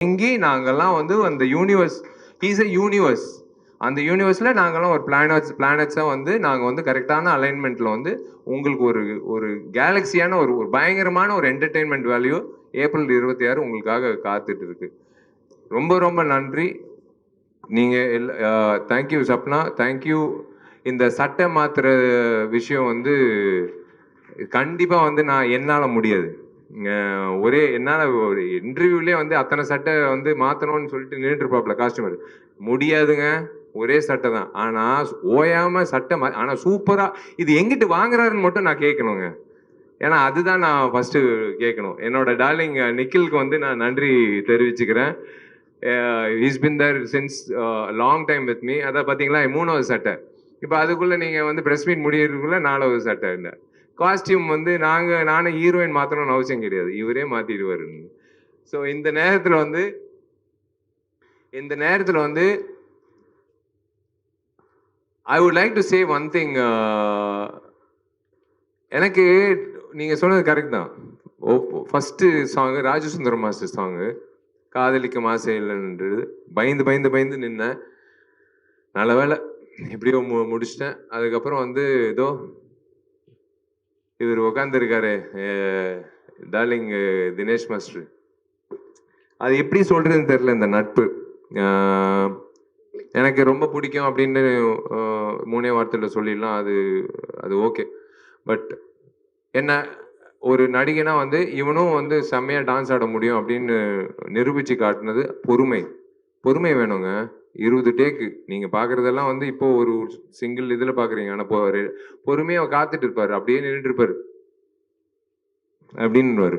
இங்கே நாங்கள்லாம் வந்து அந்த யூனிவர்ஸ் இஸ் எ யூனிவர்ஸ் அந்த யூனிவர்ஸில் நாங்கள்லாம் ஒரு பிளானட்ஸ் பிளானட்ஸாக வந்து நாங்கள் வந்து கரெக்டான அலைன்மெண்ட்டில் வந்து உங்களுக்கு ஒரு ஒரு கேலக்சியான ஒரு ஒரு பயங்கரமான ஒரு என்டர்டெயின்மெண்ட் வேல்யூ ஏப்ரல் இருபத்தி ஆறு உங்களுக்காக காத்துட்டு இருக்கு ரொம்ப ரொம்ப நன்றி. நீங்கள் எல் தேங்க்யூ சப்னா. தேங்க்யூ இந்த சட்டை மாத்துற விஷயம் வந்து கண்டிப்பாக வந்து நான் என்னால் முடியாது. ஒரே என்னால் ஒரு இன்டர்வியூலே வந்து அத்தனை சட்டை வந்து மாற்றணும்னு சொல்லிட்டு நின்றுருப்பாப்ல காஸ்டியூமர் முடியாதுங்க. ஒரே சட்டை தான். ஆனால் ஓயாமல் சட்டை மா ஆனால் சூப்பராக இது எங்கிட்டு வாங்குறாருன்னு மட்டும் நான் கேட்கணுங்க. ஏன்னா அதுதான் நான் ஃபஸ்ட்டு கேட்கணும். என்னோட டார்லிங் நிக்கிலுக்கு வந்து நான் நன்றி தெரிவிச்சுக்கிறேன். Is been there since long time with me அதை பார்த்தீங்களா மூணாவது சட்டை. இப்போ அதுக்குள்ளே நீங்கள் வந்து ப்ரெஸ் மீட் முடியறதுக்குள்ளே நாலாவது சட்டை இல்லை காஸ்டியூம் வந்து நாங்கள் நானே ஹீரோயின் மாற்றணும்னு அவசியம் கிடையாது. இவரே மாற்றிடுவார் ஸோ இந்த நேரத்தில் வந்து இந்த நேரத்தில் வந்து I would like to say one thing எனக்கு நீங்கள் சொன்னது கரெக்ட் தான். ஓ first song Rajasundaram master song காதலிக்க மாசே இல்லைன்றது பயந்து பயந்து பயந்து நின்னேன். நல்ல வேலை எப்படியோ மு முடிச்சிட்டேன். அதுக்கப்புறம் வந்து ஏதோ இவர் உக்காந்துருக்காரு டார்லிங் தினேஷ் மாஸ்டர். அது எப்படி சொல்றதுன்னு தெரியல இந்த நட்பு. எனக்கு ரொம்ப பிடிக்கும் அப்படின்னு மூணே வார்த்தையில் சொல்லிடலாம் அது அது ஓகே. பட் என்ன ஒரு நடிகனா வந்து இவனும் வந்து செம்மையாக டான்ஸ் ஆட முடியும் அப்படின்னு நிரூபித்து காட்டினது பொறுமை. பொறுமை வேணுங்க. இருபது டேக்கு நீங்கள் பார்க்குறதெல்லாம் வந்து இப்போ ஒரு சிங்கிள் இதில் பார்க்குறீங்க ஆனால் இப்போ பொறுமையாக காத்துட்டு இருப்பார். அப்படியே நின்றுட்டு இருப்பார். அப்படின்னுவார்.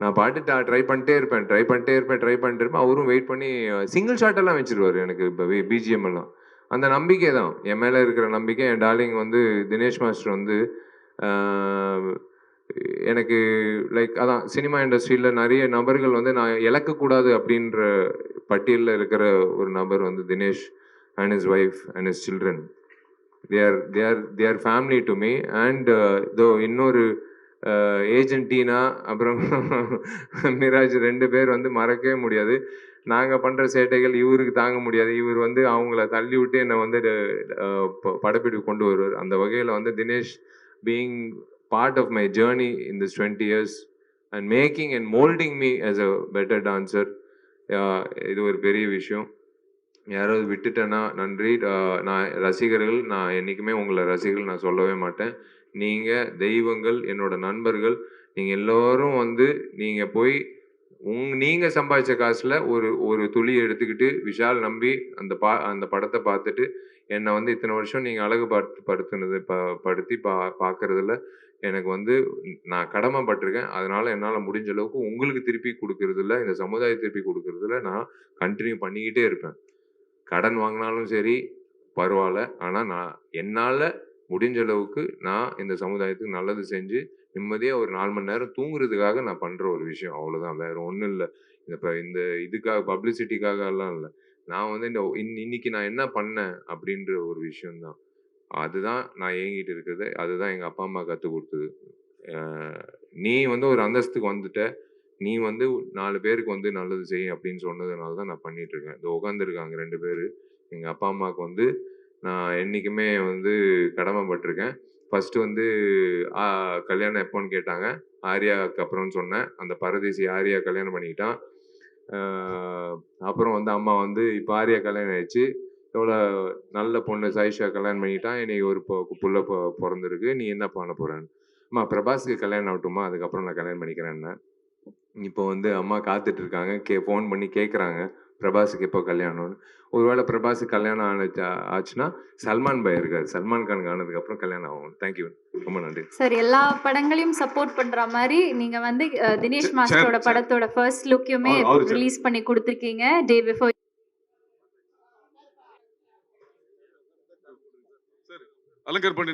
நான் பாட்டு ட்ரை பண்ணிட்டே இருப்பேன். ட்ரை பண்ணிட்டே இருப்பேன். ட்ரை பண்ணிட்டு இருப்பேன். அவரும் வெயிட் பண்ணி சிங்கிள் ஷாட் எல்லாம் வச்சிருவாரு எனக்கு இப்போ பிஜிஎம் எல்லாம். அந்த நம்பிக்கை தான். என் மேலே இருக்கிற நம்பிக்கை என் டார்லிங் வந்து தினேஷ் மாஸ்டர் வந்து எனக்கு லைக் அதான் சினிமா இண்டஸ்ட்ரியில் நிறைய நபர்கள் வந்து நான் இழக்கக்கூடாது அப்படின்ற பட்டியலில் இருக்கிற ஒரு நபர் வந்து Dinesh and his wife and his children they are they are they are family to me and இதோ இன்னொரு uh, ஏஜென்ட் டீனா அப்புறம் மிராஜ் ரெண்டு பேர் வந்து மறக்கவே முடியாது. நாங்கள் பண்ணுற சேட்டைகள் இவருக்கு தாங்க முடியாது. இவர் வந்து அவங்கள தள்ளி விட்டு என்னை வந்து uh, படப்பிடிப்பு கொண்டு வருவார். அந்த வகையில் வந்து Dinesh being part of my journey in this twenty years and making and moulding me as a better dancer இது ஒரு பெரிய விஷயம். யாராவது விட்டுட்டேன்னா நன்றி. நான் ரசிகர்கள் நான் என்றைக்குமே உங்களை ரசிகர்கள் நான் சொல்லவே மாட்டேன். நீங்கள் தெய்வங்கள் என்னோட நண்பர்கள் நீங்கள் எல்லோரும் வந்து நீங்கள் போய் உங் நீங்கள் சம்பாதிச்ச காசில் ஒரு ஒரு துளி எடுத்துக்கிட்டு விஷால் நம்பி அந்த பா அந்த படத்தை பார்த்துட்டு என்னை வந்து இத்தனை வருஷம் நீங்கள் அழகு படுத்து படுத்துனது ப படுத்தி பா பார்க்குறதுல எனக்கு வந்து நான் கடமைப்பட்டிருக்கேன். அதனால என்னால் முடிஞ்ச அளவுக்கு உங்களுக்கு திருப்பி கொடுக்கறதுல இந்த சமுதாய திருப்பி கொடுக்கறதுல நான் கண்டினியூ பண்ணிக்கிட்டே இருப்பேன். கடன் வாங்கினாலும் சரி பரவாயில்ல. ஆனால் நான் என்னால் முடிஞ்ச அளவுக்கு நான் இந்த சமுதாயத்துக்கு நல்லது செஞ்சு நிம்மதியாக ஒரு நாலு மணி நேரம் தூங்குறதுக்காக நான் பண்ணுற ஒரு விஷயம். அவ்வளோதான் வேற ஒன்றும் இல்லை. இந்த இப்போ இந்த இதுக்காக பப்ளிசிட்டிக்காக எல்லாம் இல்லை. நான் வந்து இந்த இன் இன்னைக்கு நான் என்ன பண்ணேன் அப்படின்ற ஒரு விஷயம்தான். அதுதான் நான் ஏங்கிட்டு இருக்கிறது. அதுதான் எங்கள் அப்பா அம்மா கற்றுக் கொடுத்தது. நீ வந்து ஒரு அந்தஸ்துக்கு வந்துட்ட. நீ வந்து நாலு பேருக்கு வந்து நல்லது செய் அப்படின்னு சொன்னதுனால தான் நான் பண்ணிட்டு இருக்கேன். இந்த உட்காந்துருக்காங்க ரெண்டு பேர். எங்கள் அப்பா அம்மாவுக்கு வந்து நான் என்றைக்குமே வந்து கடமைப்பட்டிருக்கேன். ஃபஸ்ட்டு வந்து கல்யாணம் எப்போன்னு கேட்டாங்க. ஆர்யாவுக்கு அப்புறம்னு சொன்னேன். அந்த பரதேசி ஆர்யா கல்யாணம் பண்ணிக்கிட்டான். அப்புறம் வந்து அம்மா வந்து இப்போ ஆர்யா கல்யாணம் ஆயிடுச்சு. எவ்வளோ நல்ல பொண்ணு சாயிஷா கல்யாணம் பண்ணிட்டான். இன்னைக்கு ஒரு புள்ள பிறந்திருக்கு. நீ என்ன பண்ண போறேன்னு? அம்மா பிரபாஸ்க்கு கல்யாணம் ஆகட்டுமா? அதுக்கப்புறம் நான் கல்யாணம் பண்ணிக்கிறேன்னு. இப்போ வந்து அம்மா காத்துட்டு இருக்காங்க கே ஃபோன் பண்ணி கேட்குறாங்க பிரபாஸுக்கு எப்போ கல்யாணம்னு. ஒருவேளை பிரபாஸுக்கு கல்யாணம் ஆனச்சு ஆச்சுன்னா சல்மான் பாய் இருக்காரு. சல்மான் கானுக்கு ஆனதுக்கப்புறம் கல்யாணம் ஆகும். தேங்க்யூ ரொம்ப நன்றி. சார் எல்லா படங்களையும் சப்போர்ட் பண்ற மாதிரி நீங்க வந்து தினேஷ் மாஸ்டரோட. படத்தோட ஃபர்ஸ்ட் லுக்கையுமே. ரிலீஸ் பண்ணி கொடுத்துருக்கீங்க. டே பிஃபோர் அலங்கர் பண்ணி